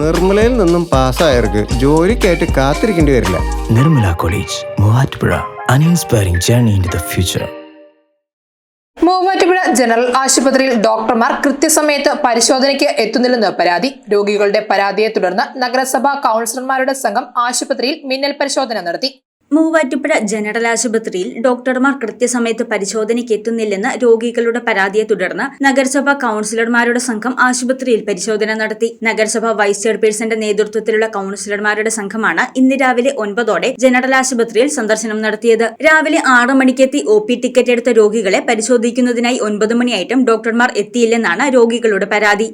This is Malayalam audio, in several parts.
നിർമ്മലയിൽ നിന്നും പാസ്സായവർക്ക് ജോലിക്കായിട്ട് കാത്തിരിക്കേണ്ടി വരില്ല. Nirmala college Muvattupuzha. Uninspiring journey in the future future. Muvattupuzha general ആശുപത്രിയിൽ ഡോക്ടർമാർ കൃത്യസമയത്ത് പരിശോധനയ്ക്ക് എത്തുന്നില്ലെന്ന് പരാതി. രോഗികളുടെ പരാതിയെ തുടർന്ന് നഗരസഭാ കൗൺസിലർമാരുടെ സംഘം ആശുപത്രിയിൽ മിന്നൽ പരിശോധന നടത്തി. മൂവാറ്റുപുഴ ജനറൽ ആശുപത്രിയിൽ ഡോക്ടർമാർ കൃത്യസമയത്ത് പരിശോധനയ്ക്ക് എത്തുന്നില്ലെന്ന് രോഗികളുടെ പരാതിയെ തുടർന്ന് നഗരസഭാ കൌൺസിലർമാരുടെ സംഘം ആശുപത്രിയിൽ പരിശോധന നടത്തി. നഗരസഭാ വൈസ് ചെയർപേഴ്സന്റെ നേതൃത്വത്തിലുള്ള കൌൺസിലർമാരുടെ സംഘമാണ് ഇന്ന് രാവിലെ ഒൻപതോടെ ജനറൽ ആശുപത്രിയിൽ സന്ദർശനം നടത്തിയത്. രാവിലെ ആറ് മണിക്കെത്തി ഒ പി ടിക്കറ്റ് എടുത്ത രോഗികളെ പരിശോധിക്കുന്നതിനായി ഒൻപത് മണിയായിട്ടും ഡോക്ടർമാർ എത്തിയില്ലെന്നാണ് രോഗികളുടെ പരാതി.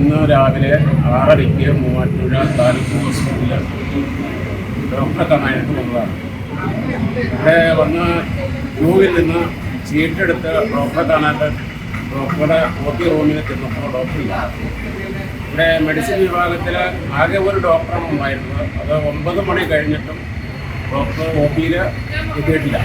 ഇന്ന് രാവിലെ ആറരയ്ക്ക് മൂവാറ്റുപുഴ താലൂക്ക് ഹോസ്പിറ്റലിൽ ഡോക്ടറെ കാണാനായിട്ട് വന്നതാണ് ഇവിടെ വന്ന് ക്യൂവിൽ നിന്ന് ചീട്ടെടുത്ത് ഡോക്ടറെ കാണാനായിട്ട് ഡോക്ടറുടെ ഒ പി റൂമിൽ ചെന്നപ്പോൾ ഡോക്ടറില്ല ഇവിടെ മെഡിസിൻ വിഭാഗത്തിൽ ആകെ ഒരു ഡോക്ടറാണ് ഉണ്ടായിരുന്നത് അത് ഒമ്പത് മണി കഴിഞ്ഞിട്ടും ഡോക്ടർ ഒ എത്തിയിട്ടില്ല.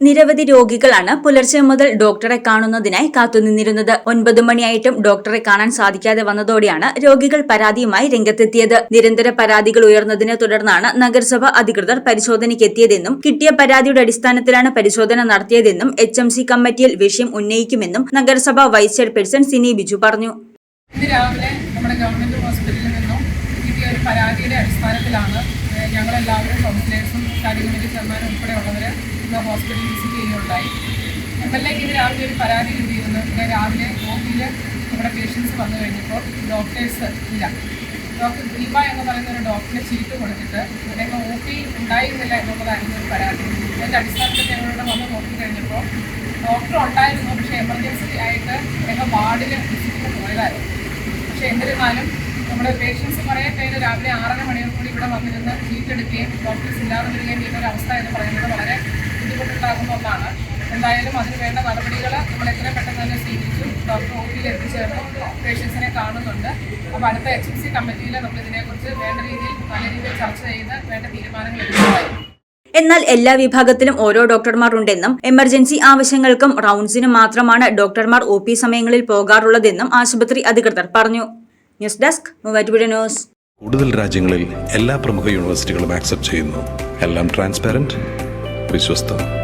നിരവധി രോഗികളാണ് പുലർച്ചെ മുതൽ ഡോക്ടറെ കാണുന്നതിനായി കാത്തുനിന്നിരുന്നത്. ഒൻപത് മണിയായിട്ടും ഡോക്ടറെ കാണാൻ സാധിക്കാതെ വന്നതോടെയാണ് രോഗികൾ പരാതിയുമായി രംഗത്തെത്തിയത്. നിരന്തര പരാതികൾ ഉയർന്നതിനെ തുടർന്നാണ് നഗരസഭ അധികൃതർ പരിശോധനയ്ക്ക് എത്തിയതെന്നും കിട്ടിയ പരാതിയുടെ അടിസ്ഥാനത്തിലാണ് പരിശോധന നടത്തിയതെന്നും എച്ച് എം സി കമ്മിറ്റിയിൽ വിഷയം ഉന്നയിക്കുമെന്നും നഗരസഭ വൈസ് ചെയർപേഴ്സൺ സിനി ബിജു പറഞ്ഞു. രാവിലെ നമ്മുടെ ഗവൺമെന്റ് ഹോസ്പിറ്റലിൽ നിന്നും കിട്ടിയ ഒരു പരാതിയുടെ അടിസ്ഥാനത്തിലാണ് ഞങ്ങളെല്ലാവരും കൗൺസിലേഴ്സും കാര്യങ്ങളിൽ ചെയർമാനും ചെയർമാനും ഉൾപ്പെടെയുള്ളവർ ഇന്ന് ഹോസ്പിറ്റൽ വിസിറ്റ് ചെയ്യുകയുണ്ടായി. എം എൽ എക്ക് ഇന്ന് രാവിലെ ഒരു പരാതി കിട്ടിയിരുന്നു. ഇവിടെ രാവിലെ ഒ നമ്മുടെ പേഷ്യൻസ് വന്നു കഴിഞ്ഞപ്പോൾ ഡോക്ടേഴ്സ് ഇല്ല. ഡോക്ടർ ദീപ എന്ന് പറയുന്ന ഒരു ഡോക്ടറെ ചീട്ട് കൊടുത്തിട്ട് അദ്ദേഹം ഒ പി ഉണ്ടായിരുന്നില്ല എന്നുള്ളതായിരുന്നു ഒരു പരാതി. അതിന്റെ അടിസ്ഥാനത്തിൽ ഞങ്ങളിവിടെ വന്ന് നോക്കി കഴിഞ്ഞപ്പോൾ ഡോക്ടർ ഉണ്ടായിരുന്നു. പക്ഷേ എമർജൻസി ആയിട്ട് അദ്ദേഹം വാർഡിൽ വിസിറ്റിന് പോയതായിരുന്നു. പക്ഷേ എന്നിരുന്നാലും നമ്മുടെ പേഷ്യൻസ് കുറേ പേര് രാവിലെ ആറര മണിയോട് കൂടി ഇവിടെ വന്നിരുന്ന് ചീട്ടെടുക്കുകയും ഡോക്ടേഴ്സ് ഇല്ലാതെ വരികയും ചെയ്യുന്ന ഒരു അവസ്ഥ എന്ന് പറയുന്നത് വളരെ ബുദ്ധിമുട്ടുണ്ടാകുന്ന ഒന്നാണ്. എന്തായാലും അതിന് വേണ്ട നടപടികൾ നമ്മൾ എത്രയും പെട്ടെന്ന് തന്നെ സ്വീകരിച്ചു. ഡോക്ടർ പിയിൽ എത്തിച്ചേർന്ന്. പേഷ്യൻസിനെ കാണുന്നുണ്ട്. അപ്പോൾ അടുത്ത എച്ച് എം സി കമ്മിറ്റിയിൽ നമ്മൾ ഇതിനെക്കുറിച്ച് വേണ്ട രീതിയിൽ നല്ല രീതിയിൽ ചർച്ച ചെയ്ത് വേണ്ട തീരുമാനങ്ങൾ എടുക്കുന്നതായിരിക്കും എന്നാൽ എല്ലാ വിഭാഗത്തിലും ഓരോ ഡോക്ടർമാർ ഉണ്ടെന്നും എമർജൻസി ആവശ്യങ്ങൾക്കും റൗണ്ട്സിനും മാത്രമാണ് ഡോക്ടർമാർ ഒ സമയങ്ങളിൽ പോകാറുള്ളതെന്നും ആശുപത്രി അധികൃതർ പറഞ്ഞു. News desk Muvattupuzha news. കൂടുതൽ രാജ്യങ്ങളിൽ എല്ലാ പ്രമുഖ യൂണിവേഴ്സിറ്റികളും ആക്സെപ്റ്റ് ചെയ്യുന്നു. എല്ലാം ട്രാൻസ്പാരന്റ് വിശ്വസ്തം.